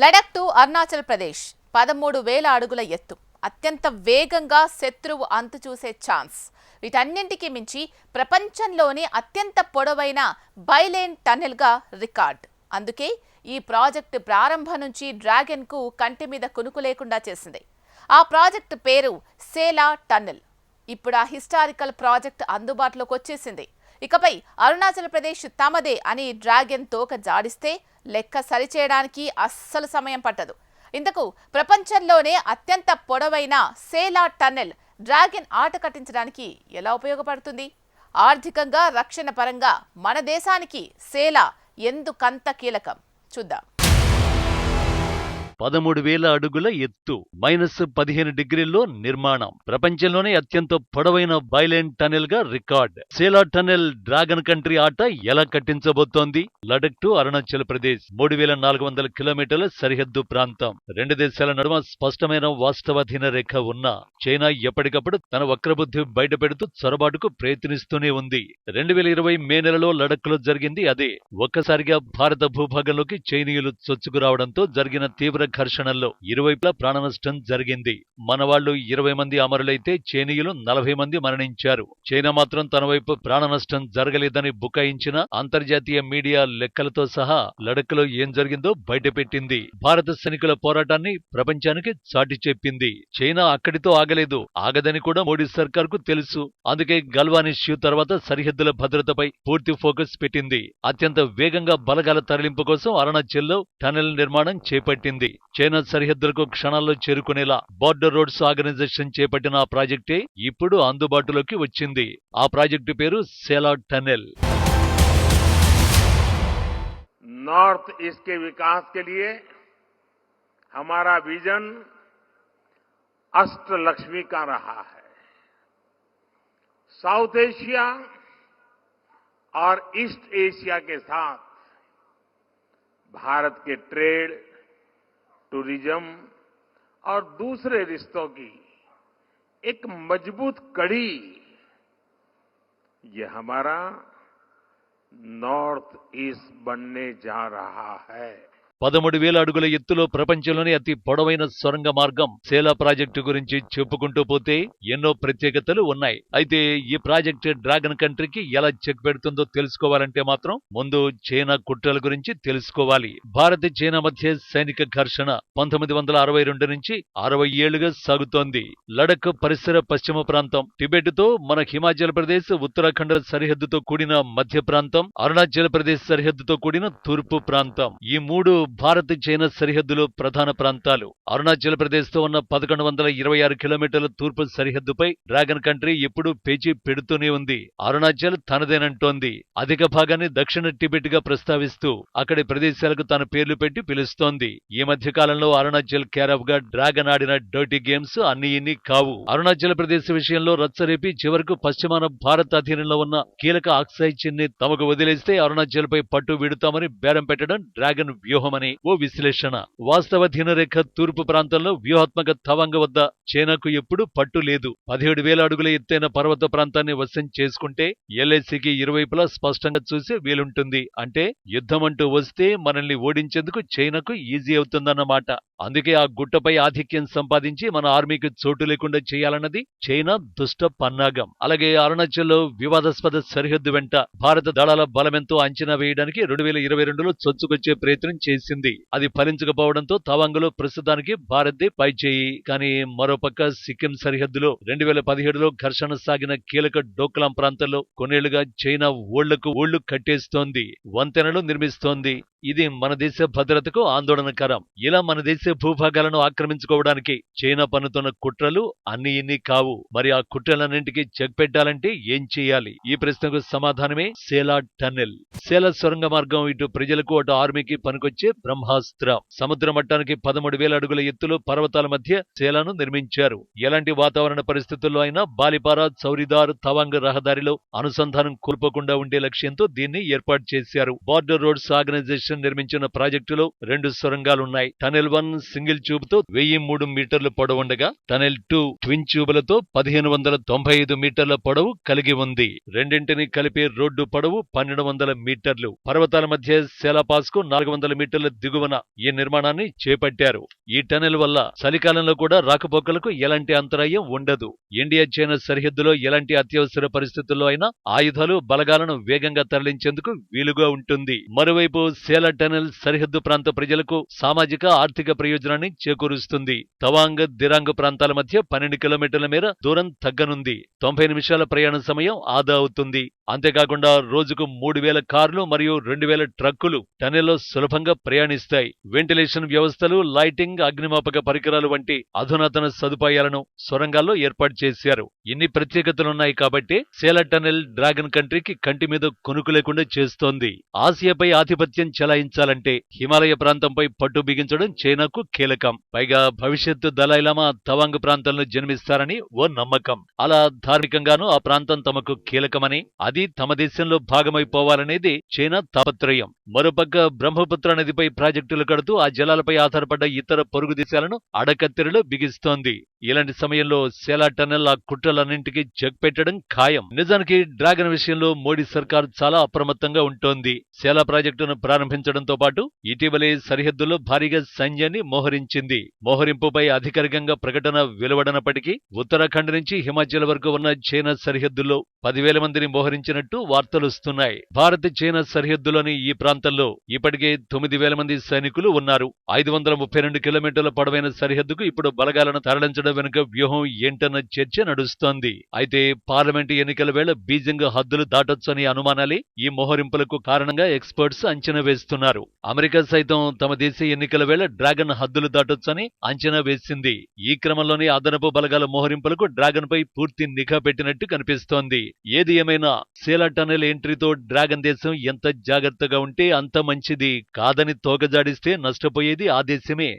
Ladakh to Arunachal Pradesh పదమూడు వేల అడుగుల ఎత్తు. అత్యంత వేగంగా శత్రువు అంతు చూసే ఛాన్స్. వీటన్నింటికి మించి ప్రపంచంలోనే అత్యంత పొడవైన బైలేన్ టన్నెల్గా రికార్డ్. అందుకే ఈ ప్రాజెక్టు ప్రారంభం నుంచి డ్రాగన్కు కంటి మీద కునుకు లేకుండా చేసింది. ఆ ప్రాజెక్టు పేరు సేలా టన్నెల్. ఇప్పుడు ఆ హిస్టారికల్ ప్రాజెక్ట్ అందుబాటులోకి వచ్చేసింది ఇకపై అరుణాచల్ ప్రదేశ్ తమదే అని డ్రాగన్ తోక జాడిస్తే లెక్క సరిచేయడానికి అస్సలు సమయం పట్టదు. ఇంతకు ప్రపంచంలోనే అత్యంత పొడవైన సేలా టన్నెల్ డ్రాగన్ ఆట కట్టించడానికి ఎలా ఉపయోగపడుతుంది? ఆర్థికంగా రక్షణ పరంగా మన దేశానికి సేలా ఎందుకంత కీలకం? చూద్దాం. పదమూడు వేల అడుగుల ఎత్తు మైనస్ పదిహేను డిగ్రీల్లో నిర్మాణం. ప్రపంచంలోనే అత్యంత పొడవైన bilane టనెల్గా record. Sela tunnel dragon country ఆట ఎలా కట్టించబోతోంది? లడక్ టు అరుణాచల్ ప్రదేశ్ మూడు వేల నాలుగు వందల కిలోమీటర్ల సరిహద్దు ప్రాంతం. రెండు దేశాల నడుమ స్పష్టమైన వాస్తవాధీన రేఖ ఉన్న చైనా ఎప్పటికప్పుడు తన వక్రబుద్ధి బయటపెడుతూ చొరబాటుకు ప్రయత్నిస్తూనే ఉంది. రెండు వేల ఇరవై మే నెలలో లడక్లో జరిగింది అదే. ఒక్కసారిగా భారత భూభాగంలోకి చైనీయులు చొచ్చుకురావడంతో జరిగిన తీవ్ర ఘర్షణల్లో ఇరువైపులా ప్రాణనష్టం జరిగింది. మనవాళ్ళు ఇరవై మంది అమరులైతే చైనీయులు నలభై మంది మరణించారు. చైనా మాత్రం తన వైపు ప్రాణనష్టం జరగలేదని బుకాయించిన అంతర్జాతీయ మీడియా లెక్కలతో సహా లడఖ్లో ఏం జరిగిందో బయటపెట్టింది. భారత సైనికుల పోరాటాన్ని ప్రపంచానికి చాటి చెప్పింది. చైనా అక్కడితో ఆగలేదు. ఆగదని కూడా మోడీ సర్కార్కు తెలుసు. అందుకే గల్వాన్ ఇష్యూ తర్వాత సరిహద్దుల భద్రతపై పూర్తి ఫోకస్ పెట్టింది. అత్యంత వేగంగా బలగాల తరలింపు కోసం అరుణాచల్లో టనెల్ నిర్మాణం చేపట్టింది. చైనా సరిహద్దులకు క్షణాల్లో చేరుకునేలా బార్డర్ రోడ్స్ ఆర్గనైజేషన్ చేపట్టిన ఆ ప్రాజెక్టే ఇప్పుడు అందుబాటులోకి వచ్చింది ఆ ప్రాజెక్టు పేరు సేలా టనెల్ नॉर्थ ईस्ट के विकास के लिए हमारा विजन अष्ट लक्ष्मी का रहा है साउथ एशिया और ईस्ट एशिया के साथ भारत के ट्रेड टूरिज़्म और दूसरे रिश्तों की एक मज़बूत कड़ी, यह हमारा नॉर्थ ईस्ट बनने जा रहा है। పదమూడు వేల అడుగుల ఎత్తులో ప్రపంచంలోనే అతి పొడవైన సొరంగ మార్గం సేలా ప్రాజెక్టు గురించి చెప్పుకుంటూ పోతే ఎన్నో ప్రత్యేకతలు ఉన్నాయి. అయితే ఈ ప్రాజెక్టు డ్రాగన్ కంట్రీకి ఎలా చెక్ పెడుతుందో తెలుసుకోవాలంటే మాత్రం ముందు చైనా కుట్రల గురించి తెలుసుకోవాలి. భారత్ చైనా మధ్య సైనిక ఘర్షణ పంతొమ్మిది వందల అరవై రెండు నుంచి అరవై ఏళ్ళుగా సాగుతోంది. లడక్ పరిసర పశ్చిమ ప్రాంతం టిబెట్తో మన హిమాచల్ ప్రదేశ్ ఉత్తరాఖండ్ సరిహద్దుతో కూడిన మధ్య ప్రాంతం అరుణాచల్ ప్రదేశ్ సరిహద్దుతో కూడిన తూర్పు ప్రాంతం. ఈ మూడు భారత్ చైనా సరిహద్దులో ప్రధాన ప్రాంతాలు. అరుణాచల్ ప్రదేశ్తో ఉన్న పదకొండు వందల ఇరవై ఆరు కిలోమీటర్ల తూర్పు సరిహద్దుపై డ్రాగన్ కంట్రీ ఎప్పుడూ పేచీ పెడుతూనే ఉంది. అరుణాచల్ తనదేనంటోంది. అధిక భాగాన్ని దక్షిణ టిబెట్గా ప్రస్తావిస్తూ అక్కడి ప్రదేశాలకు తన పేర్లు పెట్టి పిలుస్తోంది. ఈ మధ్య కాలంలో అరుణాచల్ కేరఫ్గా డ్రాగన్ ఆడిన డర్టీ గేమ్స్ అన్ని ఇన్ని కావు. అరుణాచల్ ప్రదేశ్ విషయంలో రచ్చరేపి చివరకు పశ్చిమాన భారత్ అధీనంలో ఉన్న కీలక ఆక్సైడ్ చిన్ని తమకు వదిలేస్తే అరుణాచల్ పై పట్టు విడుతామని బేరం పెట్టడం డ్రాగన్ చేశామని ఓ విశ్లేషణ. వాస్తవ దినరేఖ తూర్పు ప్రాంతంలో వ్యూహాత్మక తవంగ వద్ద చైనాకు ఎప్పుడూ పట్టు లేదు. పదిహేడు వేల అడుగుల ఎత్తైన పర్వత ప్రాంతాన్ని వశం చేసుకుంటే ఎల్ఐసికి ఇరువైపులా స్పష్టంగా చూసే వీలుంటుంది. అంటే యుద్ధం అంటూ వస్తే మనల్ని ఓడించేందుకు చైనాకు ఈజీ అవుతుందన్నమాట. అందుకే ఆ గుట్టపై ఆధిక్యం సంపాదించి మన ఆర్మీకి చోటు లేకుండా చేయాలన్నది చైనా దుష్ట పన్నాగం. అలాగే అరుణాచల్లో వివాదాస్పద సరిహద్దు వెంట భారత దళాల బలమెంతో అంచనా వేయడానికి రెండు వేల ఇరవై రెండులో చొచ్చుకొచ్చే ప్రయత్నం చేసింది. అది ఫలించకపోవడంతో తవాంగ్లో ప్రస్తుతానికి భారత్దే పైచేయి. కానీ మరోపక్క సిక్కిం సరిహద్దులో రెండు వేల పదిహేడులో ఘర్షణ సాగిన కీలక డోక్లాం ప్రాంతంలో కొన్నేళ్ళుగా చైనా ఓళ్ళకు ఓళ్ళు కట్టేస్తోంది వంతెనలు నిర్మిస్తోంది. ఇది మన దేశ భద్రతకు ఆందోళనకరం. ఇలా మన దేశ భూభాగాలను ఆక్రమించుకోవడానికి చైనా పన్నుతున్న కుట్రలు అన్ని ఇన్ని కావు. మరి ఆ కుట్రలన్నింటికి చెక్ పెట్టాలంటే ఏం చేయాలి? ఈ ప్రశ్నకు సమాధానమే సేలా టన్నెల్. సేలా సొరంగ మార్గం ఇటు ప్రజలకు అటు ఆర్మీకి పనికొచ్చే బ్రహ్మాస్త్రం. సముద్ర మట్టానికి పదమూడు వేల అడుగుల ఎత్తులో పర్వతాల మధ్య సేలాను నిర్మించారు. ఎలాంటి వాతావరణ పరిస్థితుల్లో అయినా బాలిపారా చౌరిదార్ తవాంగ్ రహదారిలో అనుసంధానం కోల్పోకుండా ఉండే లక్ష్యంతో దీన్ని ఏర్పాటు చేశారు. బార్డర్ రోడ్స్ ఆర్గనైజేషన్ నిర్మించిన ప్రాజెక్టులో రెండు సొరంగాలున్నాయి. టనెల్ వన్ వన్ సింగిల్ ట్యూబ్తో వెయ్యి మూడు మీటర్లు పొడవుండగా టనెల్ టూ ట్విన్ ట్యూబులతో పదిహేను వందల తొంభై ఐదు మీటర్ల పొడవు కలిగి ఉంది. రెండింటిని కలిపే రోడ్డు పొడవు పన్నెండు వందల మీటర్లు. పర్వతాల మధ్య శేలాపాస్కు నాలుగు వందల మీటర్ల దిగువన ఈ నిర్మాణాన్ని చేపట్టారు. ఈ టనెల్ వల్ల చలికాలంలో కూడా రాకపోకలకు ఎలాంటి అంతరాయం ఉండదు. ఇండియా చైనా సరిహద్దులో ఎలాంటి అత్యవసర పరిస్థితుల్లో అయినా ఆయుధాలు బలగాలను వేగంగా తరలించేందుకు వీలుగా ఉంటుంది. మరోవైపు సేల టనెల్ సరిహద్దు ప్రాంత ప్రజలకు సామాజిక ఆర్థిక ప్రయోజనాన్ని చేకూరుస్తుంది. తవాంగ్ దిరాంగ్ ప్రాంతాల మధ్య పన్నెండు కిలోమీటర్ల మేర దూరం తగ్గనుంది. తొంభై నిమిషాల ప్రయాణ సమయం ఆదా అవుతుంది. అంతేకాకుండా రోజుకు మూడు వేల కార్లు మరియు రెండు వేల ట్రక్కులు టనెల్లో సులభంగా ప్రయాణిస్తాయి. వెంటిలేషన్ వ్యవస్థలు లైటింగ్ అగ్నిమాపక పరికరాలు వంటి అధునాతన సదుపాయాలను సొరంగాల్లో ఏర్పాటు చేశారు. ఇన్ని ప్రత్యేకతలున్నాయి కాబట్టి సేల టనెల్ డ్రాగన్ కంట్రీకి కంటి మీద కొనుకు లేకుండా చేస్తోంది. ఆసియాపై ఆధిపత్యం చెలాయించాలంటే హిమాలయ ప్రాంతంపై పట్టు బిగించడం చైనాకు కీలకం. పైగా భవిష్యత్తు దలైలామా తవాంగ్ ప్రాంతంలో జన్మిస్తారని ఓ నమ్మకం. అలా ధార్మికంగానూ ఆ ప్రాంతం తమకు కీలకమని అది తమ దేశంలో భాగమైపోవాలనేది చైనా తాపత్రయం. మరోపక్క బ్రహ్మపుత్ర నదిపై ప్రాజెక్టులు కడుతూ ఆ జలాలపై ఆధారపడ్డ ఇతర పొరుగు దేశాలను అడకత్తెరలో బిగిస్తోంది. ఇలాంటి సమయంలో సేలా టన్నెల్ ఆ కుట్రలన్నింటికీ చెక్ పెట్టడం ఖాయం. నిజానికి డ్రాగన్ విషయంలో మోడీ సర్కార్ చాలా అప్రమత్తంగా ఉంటోంది. సేలా ప్రాజెక్టును ప్రారంభించడంతో పాటు ఇటీవలే సరిహద్దుల్లో భారీగా సైన్యాన్ని మోహరించింది. మోహరింపుపై అధికారికంగా ప్రకటన వెలువడనప్పటికీ ఉత్తరాఖండ్ నుంచి హిమాచల్ వరకు ఉన్న చైనా సరిహద్దుల్లో పదివేల మందిని మోహరించినట్టు వార్తలుస్తున్నాయి భారత్ చైనా సరిహద్దులోని ఈ ప్రాంతంలో ఇప్పటికే తొమ్మిది వేల మంది సైనికులు ఉన్నారు. ఐదు వందల ముప్పై రెండు కిలోమీటర్ల పొడవైన సరిహద్దుకు ఇప్పుడు బలగాలను తరలించడం వెనుక వ్యూహం ఏంటన్న చర్చ నడుస్తోంది. అయితే పార్లమెంటు ఎన్నికల వేళ బీజింగ్ హద్దులు దాటొచ్చని అనుమానాలే ఈ మోహరింపులకు కారణంగా ఎక్స్పర్ట్స్ అంచనా వేస్తున్నారు. అమెరికా సైతం తమ దేశ ఎన్నికల వేళ డ్రాగన్ హద్దులు దాటొచ్చని అంచనా వేసింది. ఈ క్రమంలోనే అదనపు బలగాల మోహరింపులకు డ్రాగన్ పై పూర్తి నిఘా పెట్టినట్టు కనిపిస్తోంది. ఏది ఏమైనా సీలా టనెల్ ఎంట్రీతో డ్రాగన్ దేశం ఎంత జాగ్రత్తగా ఉంటే అంత మంచిది. కాదని తోకజాడిస్తే నష్టపోయేది ఆ దేశమే.